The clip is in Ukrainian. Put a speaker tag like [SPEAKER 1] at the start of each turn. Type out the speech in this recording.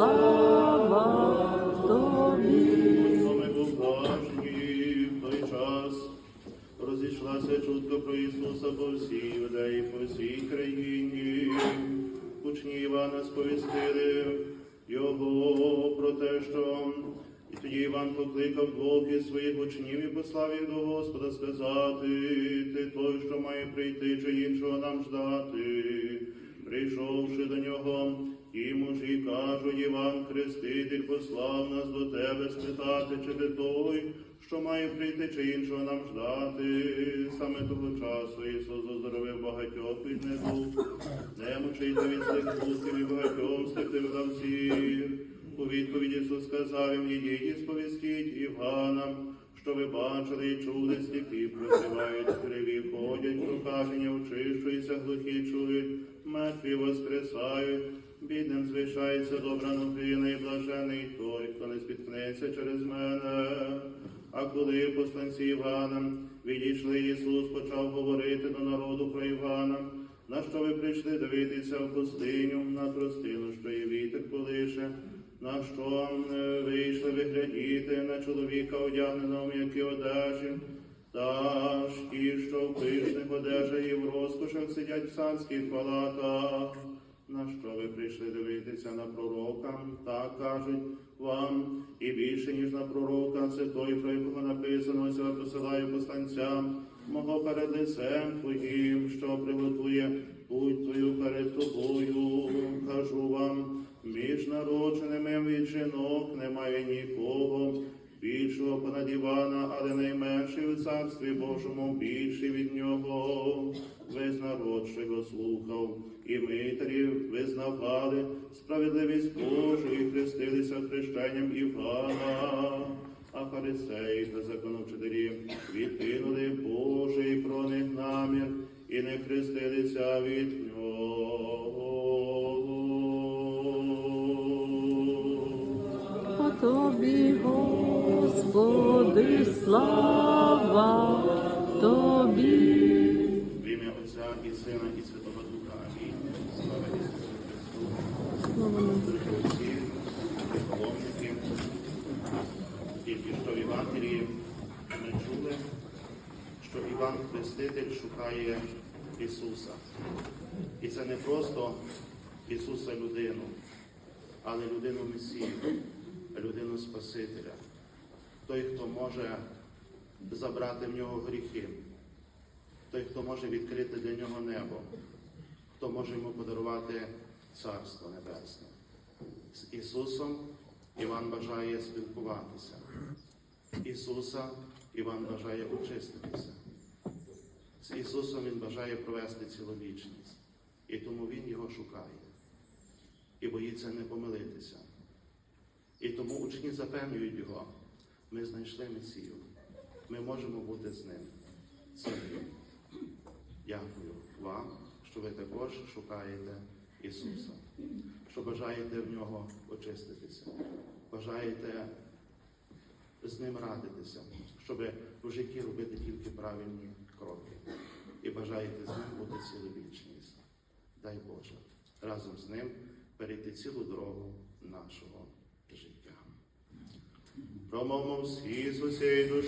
[SPEAKER 1] слава тобі.
[SPEAKER 2] Розійшлася чутка про Ісуса по всій людей, по всій країні. Учні Івана сповістили його про те, що і тоді Іван покликав двох із своїх учнів і послав їх до Господа сказати, ти той, що має прийти, чи іншого нам ждати. Прийшовши до нього, ті мужі кажуть, Іван Хреститель послав нас до тебе спитати, чи ти той, що має прийти, чи іншого нам ждати. Саме того часу Ісус оздоровив багатьох від недуг, немочий та від сліпухів і багатьом сліпих дав зір. У відповідь Ісус сказав їм, ідіть і сповістіть Іванам, що ви бачили і чули, сліпі прозивають, криві ходять, прокаження очищуються, глухі чують, мертві воскресають, бідним звішається добра новина і блажений той, хто не спіткнеться через мене. А коли посланці Івана відійшли, Ісус почав говорити до народу про Івана, на що ви прийшли дивитися в пустиню, на тростину, що і вітер колише, на що е, вийшли ви глядіти на чоловіка, одягненого м'які одежі, та ж ті, що в пишних одежах і в розкошах сидять в царських палатах. На що ви прийшли дивитися на пророка? Так кажуть вам, і більше, ніж на пророка, це той, про якого написано, посилаю посланцям мого перед лицем твоїм, що приготує народженими від жінок немає нікого. Більшого понад Івана, але найменший у царстві Божому, більший від нього. Весь народ, його слухав, і митарів визнавали справедливість Божу і хрестилися хрещенням Івана. А фарисеї та законовчителі відкинули Божий про них намір і не хрестилися від
[SPEAKER 1] тобі, Господи, слава тобі.
[SPEAKER 2] В ім'я Отця і Сина і Святого Духа. Амінь. Слава Ісусу Христу. Дорогі всі, паломники. Тільки що в Євангелії ми чули, що Іван Хреститель шукає Ісуса. І це не просто Ісуса людину, але людину Месію, людину Спасителя. Той, хто може забрати в нього гріхи, той, хто може відкрити для нього небо, хто може йому подарувати Царство Небесне. З Ісусом Іван бажає спілкуватися. Ісуса Іван бажає очиститися. З Ісусом Він бажає провести цілу вічність. І тому Він його шукає і боїться не помилитися. І тому учні запевнюють його, ми знайшли Месію, ми можемо бути з ним. Це. Дякую вам, що ви також шукаєте Ісуса, що бажаєте в нього очиститися, бажаєте з ним радитися, щоб в житті робити тільки правильні кроки. І бажаєте з ним бути цілу вічність. Дай Боже, разом з ним перейти цілу дорогу нашого Domamos Isus Eius